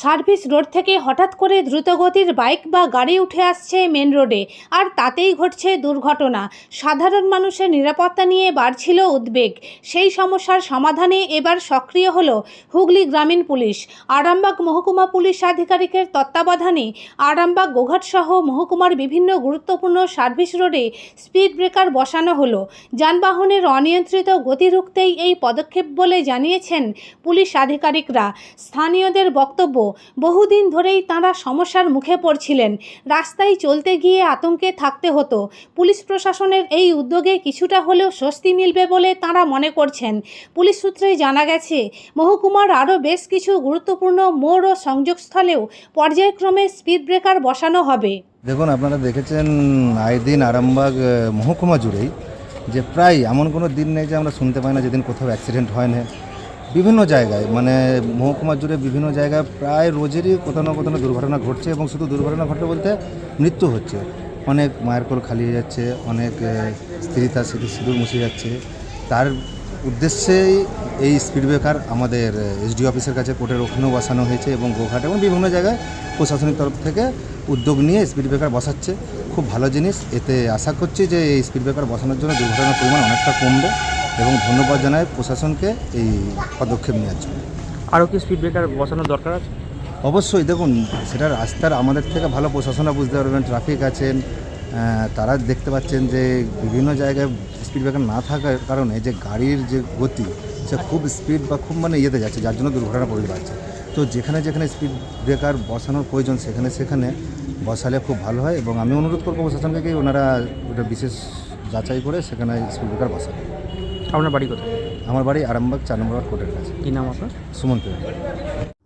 Service road থেকে হঠাৎ করে দ্রুতগতির বাইক বা গাড়ি উঠে আসছে মেন রোডে, আর তাতেই ঘটছে দুর্ঘটনা। সাধারণ মানুষের নিরাপত্তা নিয়ে বাড়ছিল উদ্বেগ। সেই সমস্যার সমাধানে এবার সক্রিয় হল হুগলি গ্রামীণ পুলিশ। আরামবাগ মহকুমা পুলিশ আধিকারিকের তত্ত্বাবধানে আরামবাগ গোঘাট সহ মহকুমার বিভিন্ন গুরুত্বপূর্ণ সার্ভিস রোডে স্পিড ব্রেকার বসানো হলো। যানবাহনের অনিয়ন্ত্রিত গতি রুখতেই এই পদক্ষেপ বলে জানিয়েছেন পুলিশ আধিকারিকরা। স্থানীয়দের বক্তব্য বহুদিন ধরেই তাঁরা সমস্যার মুখে পড়ছিলেন। রাস্তায় চলতে গিয়ে আতঙ্কে থাকতে হতো। পুলিশ প্রশাসনের এই উদ্যোগে কিছুটা হলেও স্বস্তি মিলবে বলে তাঁরা মনে করছেন। পুলিশ সূত্রে জানা গেছে, মহকুমার আরও বেশ কিছু গুরুত্বপূর্ণ মোড় ও সংযোগস্থলেও পর্যায়ক্রমে স্পিড ব্রেকার বসানো হবে। দেখুন, আপনারা দেখেছেন আয় দিন আরামবাগ মহকুমা জুড়েই যে প্রায় এমন কোনো দিন নেই যে আমরা শুনতে পাই না যেদিন কোথাও অ্যাক্সিডেন্ট হয় না। বিভিন্ন জায়গায় মানে মহকুমা জুড়ে বিভিন্ন জায়গায় প্রায় রোজেরই কোথাও না কোথাও দুর্ঘটনা ঘটছে এবং শুধু দুর্ঘটনা ঘটে বলতে মৃত্যু হচ্ছে। অনেক মায়ের কোল খালি হয়ে যাচ্ছে, অনেক স্ত্রী তার সিঁদুর মুছে যাচ্ছে। তার উদ্দেশ্যেই এই স্পিড ব্রেকার আমাদের এসডি অফিসের কাছে কোর্টের ওখানেও বসানো হয়েছে এবং গোঘাট এবং বিভিন্ন জায়গায় প্রশাসনিক তরফ থেকে উদ্যোগ নিয়ে স্পিড ব্রেকার বসাচ্ছে। খুব ভালো জিনিস। এতে আশা করছি যে এই স্পিড ব্রেকার বসানোর জন্য দুর্ঘটনার পরিমাণ অনেকটা কমবে। এবং ধন্যবাদ জানাই প্রশাসনকে এই পদক্ষেপ নেওয়ার জন্য। আরও কি স্পিড ব্রেকার বসানোর দরকার আছে? অবশ্যই দেখুন সেটা রাস্তার আমাদের থেকে ভালো প্রশাসনরা বুঝতে পারবেন ট্রাফিক আছেন তারা দেখতে পাচ্ছেন যে বিভিন্ন জায়গায় স্পিড ব্রেকার না থাকার কারণে যে গাড়ির যে গতি সে খুব স্পিড বা খুব মানে ইয়েতে যাচ্ছে যার জন্য দুর্ঘটনা পড়ে যাচ্ছে। তো যেখানে যেখানে স্পিড ব্রেকার বসানোর প্রয়োজন সেখানে সেখানে বসালে খুব ভালো হয় এবং আমি অনুরোধ করব প্রশাসনকে কি ওনারা ওটা বিশেষ যাচাই করে সেখানে স্পিড ব্রেকার বসাবে আপনার বাড়ি কোথায়? আমার বাড়ি আরামবাগ চার নম্বর কোর্টের কাছে। কী নাম আপনার? সুমন